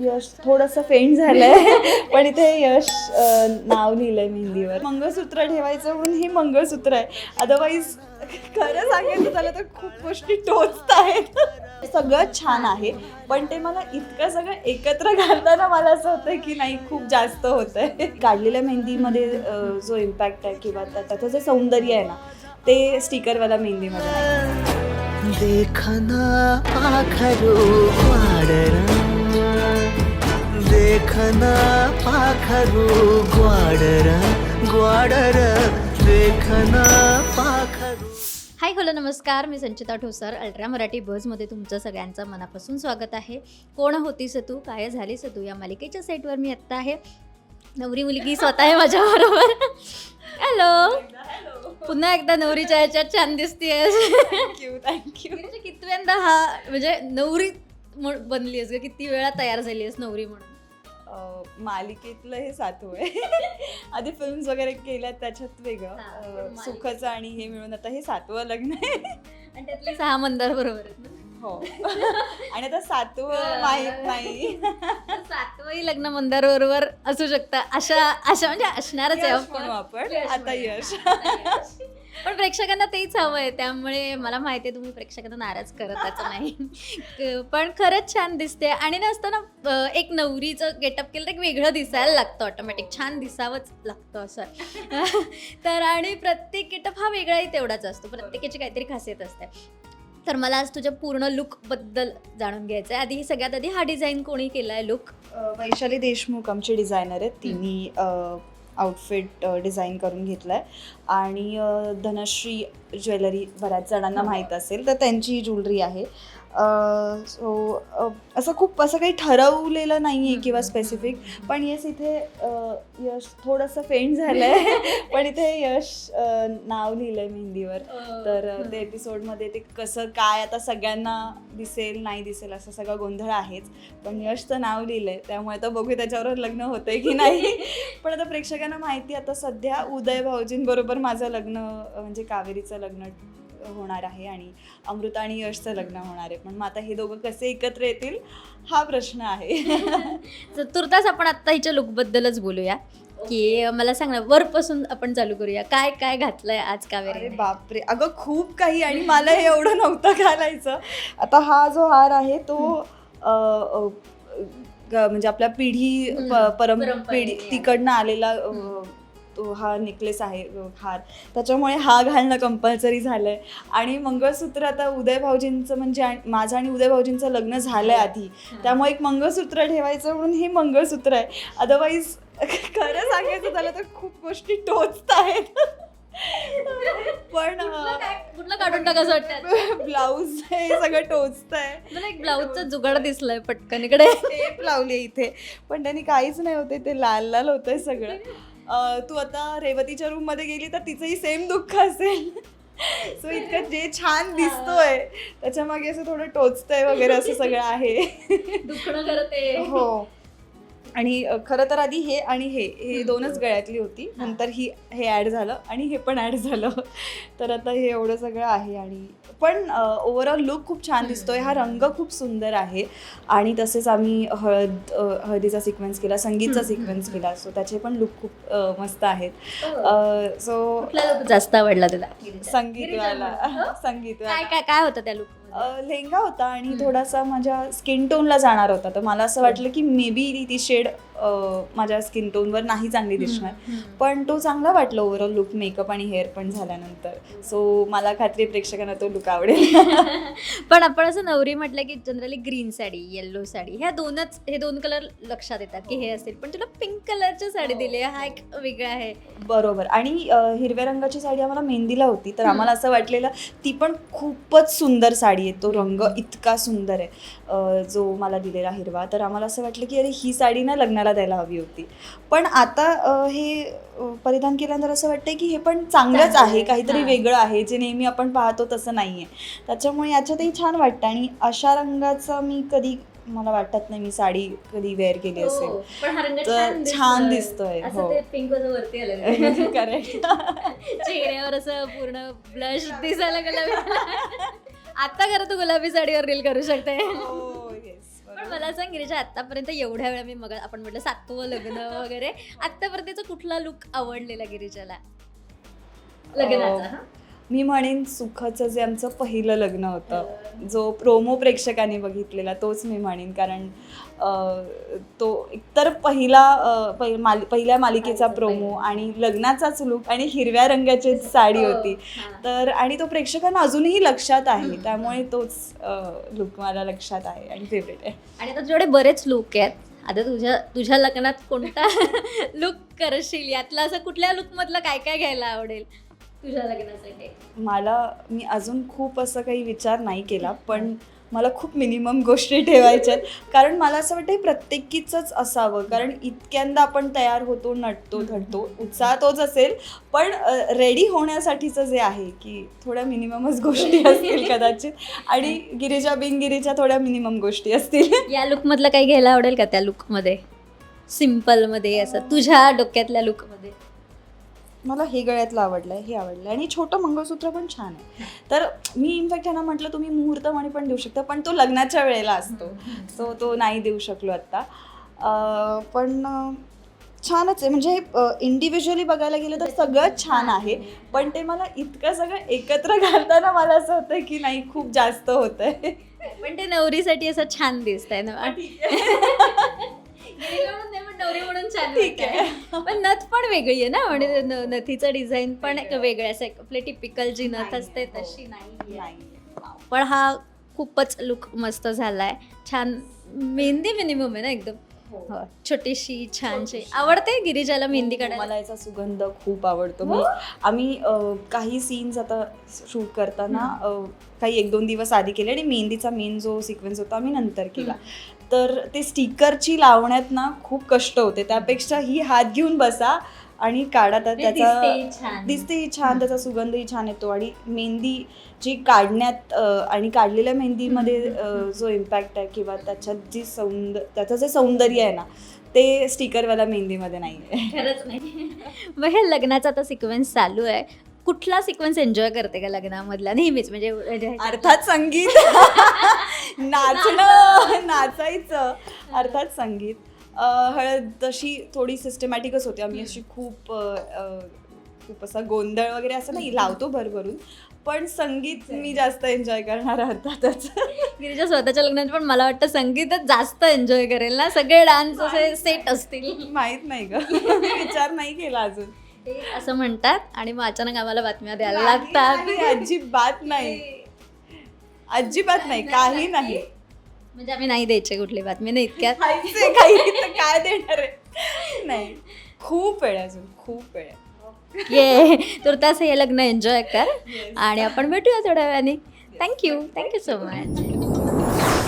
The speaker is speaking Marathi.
यश थोडंसं फेंट झालंय पण इथे यश नाव नाव लिहिलंय मेहंदीवर. मंगळसूत्र ठेवायचं म्हणून हे मंगळसूत्र आहे. अदरवाईज खरं सांगायचं झालं तर खूप गोष्टी टोचत आहेत. सगळं छान आहे पण ते मला इतकं सगळं एकत्र घालताना मला असं होतं की नाही खूप जास्त होत आहे काढलेल्या मेहंदीमध्ये जो इम्पॅक्ट आहे किंवा त्या- त्याचं जे सौंदर्य आहे ना ते स्टिकरवाला मेहंदीमध्ये. देखना पाखरू ग्वाडरा देखना पाखरू ग्वाडरा ग्वाडर देखना पाखरू. हाय हॅलो नमस्कार. मी संचिता ठोसर अल्ट्रा मराठी बजमध्ये तुमचं सगळ्यांचं मनापासून स्वागत आहे. कोण होतीस तू? काय झालीस तू? या मालिकेच्या सेटवर मी आत्ता आहे. नवरी मुलगी स्वतः आहे माझ्याबरोबर हॅलो पुन्हा एकदा नवरीच्या ह्याच्यात छान दिसतीये. थँक्यू थँक्यू कितव्यांदा हा म्हणजे नवरी म्हण- बनली आहेस ग? किती वेळा तयार झाली आहेस नवरी म्हणून? मालिकेतलं हे सातवं आहे. आधी फिल्म्स वगैरे केल्यात त्याच्यात वेगळं. हा, अ, पण मालिकेत- सुखाचं आणि हे मिळून आता हे सातवं लग्न आहे. आणि त्यातली सहा मंदार बरोबर आहेत ना? हो. आणि आता सातवं माहीत नाही तर सातवंही लग्न मंदार बरोबर असू शकतं. अशा अशा म्हणजे असणारच आहे यश of course. म्हणू आपण. यश आता म्हणूया. यश. आता यश. पण प्रेक्षकांना तेच हवं आहे त्यामुळे मला माहिती आहे तुम्ही प्रेक्षकांना नाराज करतच नाही. क- पण खरंच छान दिसते. आणि नसताना एक नवरीचं गेटअप केलं तर एक वेगळं दिसायला लागतं ऑटोमॅटिक छान दिसावंच लागतं असं. तर आणि प्रत्येक गेटअप हा वेगळाही तेवढाच असतो. प्रत्येकाची काहीतरी खासियत असते. तर मला आज तुझ्या पूर्ण लुकबद्दल जाणून घ्यायचं आहे आधी सगळ्यात आधी हा डिझाईन कोणी केला आहे लुक वैशाली देशमुख आमचे डिझायनर आहेत. तिने आउटफिट डिझाईन करून घेतलं आहे आणि धनश्री ज्वेलरी बऱ्याच जणांना माहीत असेल तर त्यांची ज्वेलरी आहे. सो असं खूप असं काही ठरवलेलं नाही आहे किंवा स्पेसिफिक पण येस इथे यश थोडंसं फेंट झालं आहे पण इथे यश नाव लिहिलं आहे मेहंदीवर तर ते एपिसोडमध्ये ते कसं काय आता सगळ्यांना दिसेल नाही दिसेल असं सगळं गोंधळ आहेच. पण यशचं नाव लिहिलंय. त्यामुळे आता बघू त्याच्यावर लग्न होतंय की नाही. पण आता प्रेक्षकांना माहिती आता सध्या उदय भाऊजींबरोबर माझं लग्न म्हणजे कावेरीचं लग्न होणार आहे आणि अमृता आणि यशचं लग्न होणार आहे. पण मग आता हे दोघं कसे एकत्र येतील हा प्रश्न आहे. तर तुर्तास आपण आत्ता हिच्या लुकबद्दलच बोलूया. की मला सांग ना वरपासून आपण चालू करूया. काय काय घातलंय आज अरे कावेरी बापरे. अगं खूप काही आणि मला हे एवढं नव्हतं घालायचं. आता हा जो हार आहे तो अ, अ, ग- म्हणजे आपल्या पिढी प- परम पिढी तिकडनं आलेला अ, हा नेकलेस आहे हार. त्याच्यामुळे हा घालणं कंपल्सरी झालंय. आणि मंगळसूत्र आता उदय भाऊजींचं म्हणजे माझं आणि उदय भाऊजींचं लग्न झालंय आधी. त्यामुळे एक मंगळसूत्र ठेवायचं म्हणून हे मंगळसूत्र आहे. अदरवाईज खरं सांगायचं झालं तर खूप गोष्टी टोचत आहेत. पण कुठलं काढून टाकायचं वाटतं ब्लाऊज हे सगळं टोचत आहे. मला एक ब्लाऊजचा जुगाड दिसलाय पटकन इकडे. टेप लावली इथे. पण त्यांनी काहीच नाही होते ते लाल लाल होतंय सगळं. अं, तू आता रेवतीच्या रूममध्ये गेली तर तिचंही सेम दुःख असेल. सो इतकं जे छान दिसतोय त्याच्यामागे असं थोडं टोचतंय वगैरे असं सगळं आहे. दुखणं करत. ते हो. आणि अ, खरं तर आधी हे आणि हे हे दोनच गळ्यातली होती. नंतर ही हे ॲड झालं आणि हे पण ॲड झालं. तर आता हे एवढं सगळं आहे आणि पण ओव्हरऑल लुक खूप छान दिसतोय. हा रंग खूप सुंदर आहे. आणि तसेच आम्ही हळद हळदीचा सिक्वेन्स केला संगीतचा सिक्वेन्स केला. सो त्याचे पण लुक खूप मस्त आहेत. सो look जास्त आवडला तुला? संगीतवाला. काय संगीतवाला. काय काय होतं त्या लुक लेहंगा होता आणि थोडासा माझ्या स्किन टोनला जाणार होता. तर मला असं वाटलं की मे बी ती शेड माझ्या स्किन टोनवर नाही चांगली दिसणार. पण तो चांगला वाटला ओव्हरऑल लुक मेकअप आणि हेअर पण झाल्यानंतर. सो मला खात्री प्रेक्षकांना तो लुक आवडेल. पण आपण असं नवरी म्हटलं की generally green sari yellow sari ह्या दोनच हे दोन कलर लक्षात येतात की हे असतील. पण तुला पिंक कलरची साडी दिली आहे हा एक वेगळा आहे. बरोबर. आणि हिरव्या रंगाची साडी आम्हाला मेहंदीला होती. तर आम्हाला असं वाटलेलं ती पण खूपच सुंदर साडी आहे तो रंग इतका सुंदर आहे जो मला दिलेला हिरवा. तर आम्हाला असं वाटलं की अरे ही साडी ना लग्नाला द्यायला हवी होती. पण आता हे परिधान केल्यानंतर असं वाटतंय की हे पण चांगलंच चांगलं आहे. काहीतरी. वेगळं आहे जे नेहमी आपण पाहतो तसं नाही आहे त्याच्यामुळे याच्यातही छान वाटतं आणि अशा रंगाचा मी कधी मला वाटत नाही मी साडी कधी वेअर केली असेल. हो, रंग तर छान दिसतोय, हो. करेक्ट चेहऱ्यावर असं पूर्ण ब्लश दिसायला गुलाबी आता खरं तू गुलाबी साडीवर रील करू शकते. हो येस पण मला सांग गिरीजा आतापर्यंत एवढ्या वेळा मी मग आपण म्हटलं सातवं लग्न वगैरे आतापर्यंतचा कुठला लुक आवडलेला गिरीजाला? लग्नाचा हा? मी म्हणेन सुखाचं जे आमचं पहिलं लग्न होतं. जो प्रोमो प्रेक्षकांनी बघितलेला तोच मी म्हणेन. कारण तो एकतर पहिला अं, पहि- मालि- पहिल्या मालिकेचा प्रोमो आणि लग्नाचाच लुक आणि हिरव्या रंगाची साडी होती. हा. तर आणि तो प्रेक्षकांना अजूनही लक्षात आहे. त्यामुळे तोच लुक मला लक्षात आहे आणि फेवरेट आहे. आणि आता तुझ्याकडे बरेच लुक आहेत. आता तुझ्या तुझ्या लग्नात कोणता लुक करशील? यातला असं कुठल्या लुक मधलं काय काय घ्यायला आवडेल? तुझ्या लग्नासाठी? मला मी अजून खूप असं काही विचार नाही केला पण मला खूप मिनिमम गोष्टी ठेवायच्यात कारण मला असं वाटतं प्रत्येकीचंच असावं. कारण इतक्यांदा आपण तयार होतो नटतो धडतो उत्साह तोच असेल. पण रेडी होण्यासाठीचं जे आहे की थोड्या मिनिममच गोष्टी असतील कदाचित. आणि गिरिजा बिन गिरीच्या थोड्या मिनिमम गोष्टी असतील. या लुक मधलं काही घ्यायला आवडेल का त्या लुकमध्ये सिंपलमध्ये असं तुझ्या डोक्यातल्या लुकमध्ये मला हे गळ्यातलं आवडलं आहे हे आवडलं आणि छोटं मंगळसूत्र पण छान आहे. तर मी इनफॅक्ट त्यांना म्हटलं तुम्ही मुहूर्तमणी पण देऊ शकता पण तो लग्नाच्या वेळेला असतो. सो तो नाही देऊ शकलो आत्ता. पण छानच आहे. म्हणजे इंडिव्हिज्युअली बघायला गेलं तर सगळंच छान आहे. पण ते मला इतकं सगळं एकत्र घालताना मला असं होतं की नाही खूप जास्त होतं आहे पण ते नवरीसाठी असं छान दिसत आहे. ना पण ठीक आहे. नथ पण वेगळी आहे ना? म्हणजे न- नथीचं डिझाईन पण वेगळं. असं एक आपले टिपिकल जी नथ असते तशी नाही पण हा खूपच लुक मस्त झालाय. छान मेहंदी मिनिमम आहे ना एकदम? हो. छोटीशी छानशी. आवडते गिरिजाला मेहंदी हो, काढायला? मला याचा सुगंध खूप आवडतो. मी आम्ही अ, काही सीन्स आता शूट करताना अ, काही एक दोन दिवस आधी केले आणि मेहंदीचा मेन जो सिक्वेन्स होता आम्ही नंतर केला. तर ते स्टिकरची लावण्यात ना खूप कष्ट होते. त्यापेक्षा ही हात घेऊन बसा आणि काढा. तर त्याचा. दिसतेही छान. त्याचा सुगंधही छान येतो आणि मेहंदी जी काढण्यात आणि काढलेल्या मेहंदीमध्ये जो इम्पॅक्ट आहे किंवा त्याच्यात जी सौंद त्याचं जे सौंदर्य आहे ना ते स्टिकरवाला मेहंदीमध्ये नाही आहे खरंच नाही. मग हे लग्नाचा आता सिक्वेन्स चालू आहे. कुठला सिक्वेन्स एन्जॉय करते का लग्नामधला? नेहमीच म्हणजे अर्थात संगीत. नाचणं नाचायचं. अर्थात संगीत. हळद तशी थोडी सिस्टमॅटिकच होती. आम्ही अशी खूप खूप असा गोंधळ वगैरे असं नाही लावतो भरभरून. पण संगीत मी जास्त एन्जॉय करणार अर्थातच. गिरीच्या स्वतःच्या लग्नात पण मला वाटतं संगीतच जास्त एन्जॉय करेल ना? सगळे डान्स असे सेट असतील. माहीत नाही ग. विचार नाही केला अजून. ते असं म्हणतात आणि मग अचानक आम्हाला बातम्या द्यायला लागतात. अजिबात नाही. अजिबात नाही काही नाही. म्हणजे आम्ही नाही द्यायचे कुठली बातमी नाही इतक्यात. काही तर काय देणार आहे? नाही. खूप वेळ आहे अजून खूप वेळ आहे. ये तुर्तास हे लग्न एन्जॉय कर आणि आपण भेटूया थोड्या वेळाने. Thank you thank you so much